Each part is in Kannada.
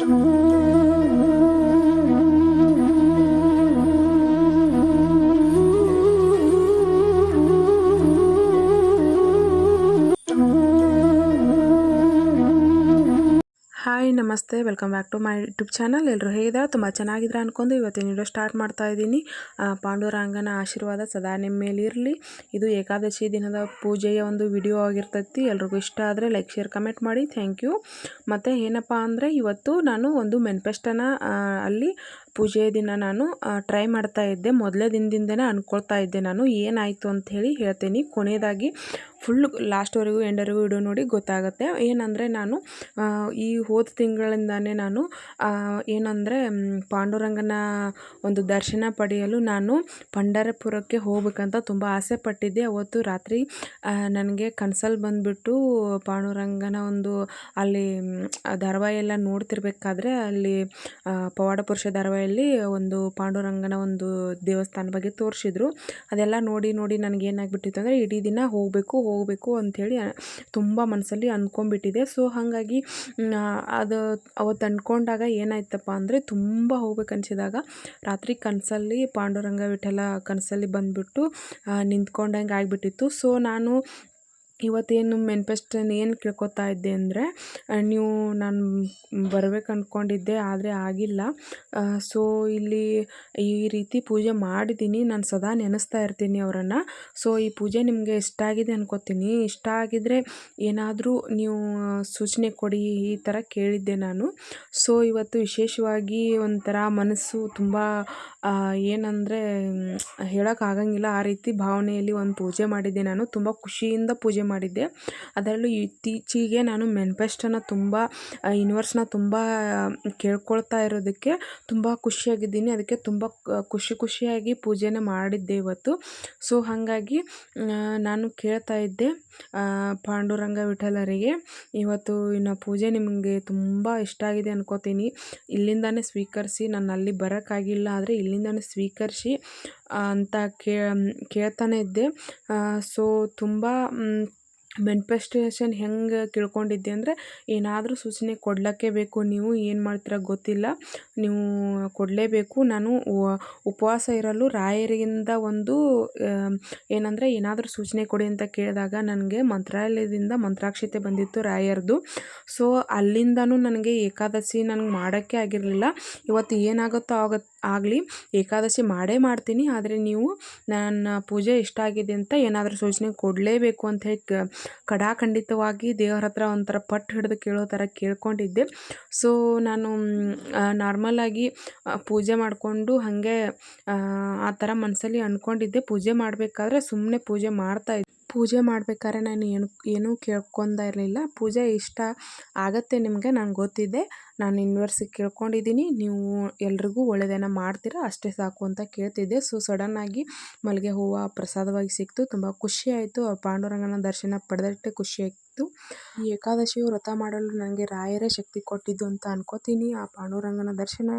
Mm-hmm. ಹಾಯ್, ನಮಸ್ತೆ. Welcome back to my YouTube channel. ಎಲ್ಲರೂ ಹೇಗಿದ್ದಾರೆ? ತುಂಬ ಚೆನ್ನಾಗಿದ್ರೆ ಅಂದ್ಕೊಂಡು ಇವತ್ತಿನ ವಿಡಿಯೋ ಸ್ಟಾರ್ಟ್ ಮಾಡ್ತಾ ಇದ್ದೀನಿ. ಪಾಂಡುರಂಗನ ಆಶೀರ್ವಾದ ಸದಾ ನಿಮ್ಮ ಮೇಲೆ ಇರಲಿ ಇದು ಏಕಾದಶಿ ದಿನದ ಪೂಜೆಯ ಒಂದು ವಿಡಿಯೋ ಆಗಿರ್ತೈತಿ. ಎಲ್ರಿಗೂ ಇಷ್ಟ ಆದರೆ ಲೈಕ್, ಶೇರ್, ಕಮೆಂಟ್ ಮಾಡಿ. Thank you. ಮತ್ತು ಏನಪ್ಪ ಅಂದರೆ ಇವತ್ತು ನಾನು ಒಂದು ಮೆನ್ಪೆಸ್ಟನ್ನು ಅಲ್ಲಿ ಪೂಜೆಯ ದಿನ ನಾನು ಟ್ರೈ ಮಾಡ್ತಾ ಇದ್ದೆ. ಮೊದಲೇ ದಿನದಿಂದನೇ ಅಂದ್ಕೊಳ್ತಾ ಇದ್ದೆ ನಾನು, ಏನಾಯಿತು ಅಂತ ಹೇಳಿ ಹೇಳ್ತೀನಿ. ಕೊನೆಯದಾಗಿ ಫುಲ್ ಲಾಸ್ಟ್ವರೆಗೂ ಎಂಡವರೆಗೂ ವಿಡಿಯೋ ನೋಡಿ ಗೊತ್ತಾಗುತ್ತೆ. ಏನಂದರೆ ನಾನು ಈ ಹೋದ ತಿಂಗಳಿಂದಾನೇ ನಾನು ಏನಂದರೆ ಪಾಂಡುರಂಗನ ಒಂದು ದರ್ಶನ ಪಡೆಯಲು ನಾನು ಪಂಡರಪುರಕ್ಕೆ ಹೋಗ್ಬೇಕಂತ ತುಂಬ ಆಸೆ ಪಟ್ಟಿದ್ದೆ. ಅವತ್ತು ರಾತ್ರಿ ನನಗೆ ಕನಸಲ್ಲಿ ಬಂದುಬಿಟ್ಟು ಪಾಂಡುರಂಗನ ಒಂದು ಅಲ್ಲಿ ಧಾರಾವಾಹಿ ಎಲ್ಲ ನೋಡ್ತಿರ್ಬೇಕಾದ್ರೆ ಅಲ್ಲಿ ಪವಾಡ ಪುರುಷ ಧಾರಾವಾಹಿಯಲ್ಲಿ ಒಂದು ಪಾಂಡುರಂಗನ ಒಂದು ದೇವಸ್ಥಾನ ಬಗ್ಗೆ ತೋರಿಸಿದ್ರು. ಅದೆಲ್ಲ ನೋಡಿ ನೋಡಿ ನನಗೆ ಏನಾಗ್ಬಿಟ್ಟಿತ್ತು ಅಂದರೆ ಇಡೀ ದಿನ ಹೋಗಬೇಕು ಹೋಗಬೇಕು ಅಂಥೇಳಿ ತುಂಬ ಮನಸ್ಸಲ್ಲಿ ಅಂದ್ಕೊಂಡ್ಬಿಟ್ಟಿದೆ. ಸೊ ಹಾಗಾಗಿ ಅದು ಅವತ್ತು ಅಂದ್ಕೊಂಡಾಗ ಏನಾಯ್ತಪ್ಪ ಅಂದರೆ ತುಂಬ ಹೋಗ್ಬೇಕು ಅನ್ಸಿದಾಗ ರಾತ್ರಿ ಕನಸಲ್ಲಿ ಪಾಂಡುರಂಗ ವಿಠಲ ಕನಸಲ್ಲಿ ಬಂದುಬಿಟ್ಟು ನಿಂತ್ಕೊಂಡಂಗೆ ಆಗಿಬಿಟ್ಟಿತ್ತು. ಸೊ ನಾನು ಇವತ್ತೇನು ಮೆನ್ಫೆಸ್ಟನ್ನು ಏನು ಕೇಳ್ಕೊತಾ ಇದ್ದೆ ಅಂದರೆ ನೀವು ನಾನು ಬರ್ಬೇಕು ಅಂದ್ಕೊಂಡಿದ್ದೆ ಆದರೆ ಆಗಿಲ್ಲ. ಸೊ ಇಲ್ಲಿ ಈ ರೀತಿ ಪೂಜೆ ಮಾಡಿದ್ದೀನಿ ನಾನು ಸದಾ ನೆನೆಸ್ತಾ ಇರ್ತೀನಿ ಅವರನ್ನು. ಸೊ ಈ ಪೂಜೆ ನಿಮಗೆ ಇಷ್ಟ ಆಗಿದೆ ಅನ್ಕೋತೀನಿ. ಇಷ್ಟ ಆಗಿದ್ದರೆ ಏನಾದರೂ ನೀವು ಸೂಚನೆ ಕೊಡಿ, ಈ ಥರ ಕೇಳಿದ್ದೆ ನಾನು. ಸೊ ಇವತ್ತು ವಿಶೇಷವಾಗಿ ಒಂಥರ ಮನಸ್ಸು ತುಂಬ ಏನಂದರೆ ಹೇಳೋಕ್ಕಾಗಂಗಿಲ್ಲ ಆ ರೀತಿ ಭಾವನೆಯಲ್ಲಿ ಒಂದು ಪೂಜೆ ಮಾಡಿದ್ದೆ ನಾನು. ತುಂಬ ಖುಷಿಯಿಂದ ಪೂಜೆ ಮಾಡಿದ್ದೆ. ಅದರಲ್ಲೂ ಇತ್ತೀಚೆಗೆ ನಾನು ಮೆನ್ಫೆಸ್ಟನ್ನ ತುಂಬ ಯೂನಿವರ್ಸ್ನ ತುಂಬ ಕೇಳ್ಕೊಳ್ತಾ ಇರೋದಕ್ಕೆ ತುಂಬ ಖುಷಿಯಾಗಿದ್ದೀನಿ. ಅದಕ್ಕೆ ತುಂಬ ಖುಷಿ ಖುಷಿಯಾಗಿ ಪೂಜೆನ ಮಾಡಿದ್ದೆ ಇವತ್ತು. ಸೊ, ಹಾಗಾಗಿ ನಾನು ಕೇಳ್ತಾ ಇದ್ದೆ ಪಾಂಡುರಂಗ ವಿಠಲರಿಗೆ. ಇವತ್ತು ಇನ್ನು ಪೂಜೆ ನಿಮಗೆ ತುಂಬ ಇಷ್ಟ ಆಗಿದೆ ಅನ್ಕೋತೀನಿ. ಇಲ್ಲಿಂದಾನೇ ಸ್ವೀಕರಿಸಿ, ನಾನು ಅಲ್ಲಿ ಬರೋಕ್ಕಾಗಿಲ್ಲ ಆದರೆ ಇಲ್ಲಿಂದಾನೇ ಸ್ವೀಕರಿಸಿ ಅಂತ ಕೇಳ್ತಾನೆ ಇದ್ದೆ. ಸೊ, ತುಂಬ ಮೆನ್ಫೆಸ್ಟೇಷನ್ ಹೆಂಗೆ ತಿಳ್ಕೊಂಡಿದ್ದೆ ಅಂದರೆ, ಏನಾದರೂ ಸೂಚನೆ ಕೊಡಲಕ್ಕೆ ಬೇಕು, ನೀವು ಏನು ಮಾಡ್ತೀರ ಗೊತ್ತಿಲ್ಲ, ನೀವು ಕೊಡಲೇಬೇಕು. ನಾನು ಉಪವಾಸ ಇರಲು ರಾಯರಿಂದ ಒಂದು ಏನಂದರೆ ಏನಾದರೂ ಸೂಚನೆ ಕೊಡಿ ಅಂತ ಕೇಳಿದಾಗ ನನಗೆ ಮಂತ್ರಾಲಯದಿಂದ ಮಂತ್ರಾಕ್ಷತೆ ಬಂದಿತ್ತು ರಾಯರದು. ಸೊ ಅಲ್ಲಿಂದನೂ ನನಗೆ ಏಕಾದಶಿ ನನಗೆ ಮಾಡೋಕ್ಕೆ ಆಗಿರಲಿಲ್ಲ. ಇವತ್ತು ಏನಾಗುತ್ತೋ ಆಗತ್ ಆಗಲಿ, ಏಕಾದಶಿ ಮಾಡೇ ಮಾಡ್ತೀನಿ. ಆದರೆ ನೀವು ನನ್ನ ಪೂಜೆ ಇಷ್ಟ ಆಗಿದೆ ಅಂತ ಏನಾದರೂ ಸೂಚನೆ ಕೊಡಲೇಬೇಕು ಅಂತ ಹೇಳಿ ಕ- ಕಡಾಖಂಡಿತವಾಗಿ ದೇವರ ಹತ್ರ ಒಂಥರ ಪಟ್ಟು ಹಿಡಿದು ಕೇಳೋ ಥರ ಕೇಳ್ಕೊಂಡಿದ್ದೆ. ಸೊ ನಾನು ನಾರ್ಮಲಾಗಿ ಪೂಜೆ ಮಾಡಿಕೊಂಡು ಹಾಗೆ, ಆ ಥರ ಮನಸ್ಸಲ್ಲಿ ಅಂದ್ಕೊಂಡಿದ್ದೆ. ಪೂಜೆ ಮಾಡಬೇಕಾದ್ರೆ ಸುಮ್ಮನೆ ಪೂಜೆ ಮಾಡ್ತಾ ಪೂಜೆ ಮಾಡ್ಬೇಕಾದ್ರೆ ನಾನು ಏನು, ಏನೂ ಕೇಳ್ಕೊಂಡ ಇರಲಿಲ್ಲ. ಪೂಜೆ ಇಷ್ಟ ಆಗತ್ತೆ ನಿಮಗೆ, ನಂಗೆ ಗೊತ್ತಿದೆ. ನಾನು ಯೂನಿವರ್ಸಿಗೆ ಕೇಳ್ಕೊಂಡಿದ್ದೀನಿ. ನೀವು ಎಲ್ರಿಗೂ ಒಳ್ಳೆಯದನ್ನ ಮಾಡ್ತೀರಾ, ಅಷ್ಟೇ ಸಾಕು ಅಂತ ಕೇಳ್ತಿದ್ದೆ. ಸೊ ಸಡನ್ನಾಗಿ ಮಲ್ಲಿಗೆ ಹೂವು ಪ್ರಸಾದವಾಗಿ ಸಿಕ್ತು. ತುಂಬ ಖುಷಿ ಆಯಿತು. ಆ ಪಾಂಡುರಂಗನ ದರ್ಶನ ಪಡೆದಟ್ಟೆ ಖುಷಿ ಈ ಏಕಾದಶಿಯು ವ್ರತ ಮಾಡಲು ನನಗೆ ರಾಯರೇ ಶಕ್ತಿ ಕೊಟ್ಟಿದ್ದು ಅಂತ ಅನ್ಕೋತೀನಿ. ಆ ಪಾಂಡುರಂಗನ ದರ್ಶನ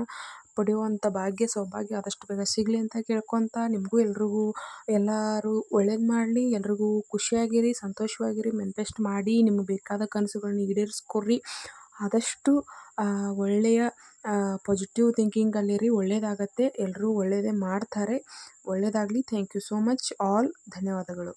ಪಡೆಯುವಂಥ ಭಾಗ್ಯ, ಸೌಭಾಗ್ಯ ಆದಷ್ಟು ಬೇಗ ಸಿಗಲಿ ಅಂತ ಕೇಳ್ಕೊತ ನಿಮಗೂ ಎಲ್ರಿಗೂ ಎಲ್ಲರೂ ಒಳ್ಳೇದು ಮಾಡಲಿ, ಎಲ್ರಿಗೂ ಖುಷಿಯಾಗಿರಿ, ಸಂತೋಷವಾಗಿರಿ ಮೆನ್ಫೆಸ್ಟ್ ಮಾಡಿ, ನಿಮಗೆ ಬೇಕಾದ ಕನಸುಗಳನ್ನ ಈಡೇರಿಸ್ಕೊಡ್ರಿ. ಆದಷ್ಟು ಒಳ್ಳೆಯ ಪಾಸಿಟಿವ್ ಥಿಂಕಿಂಗಲ್ಲಿರಿ ಒಳ್ಳೆಯದಾಗತ್ತೆ ಎಲ್ಲರೂ ಒಳ್ಳೆಯದೇ ಮಾಡ್ತಾರೆ. ಒಳ್ಳೆಯದಾಗಲಿ thank you so much all ಧನ್ಯವಾದಗಳು.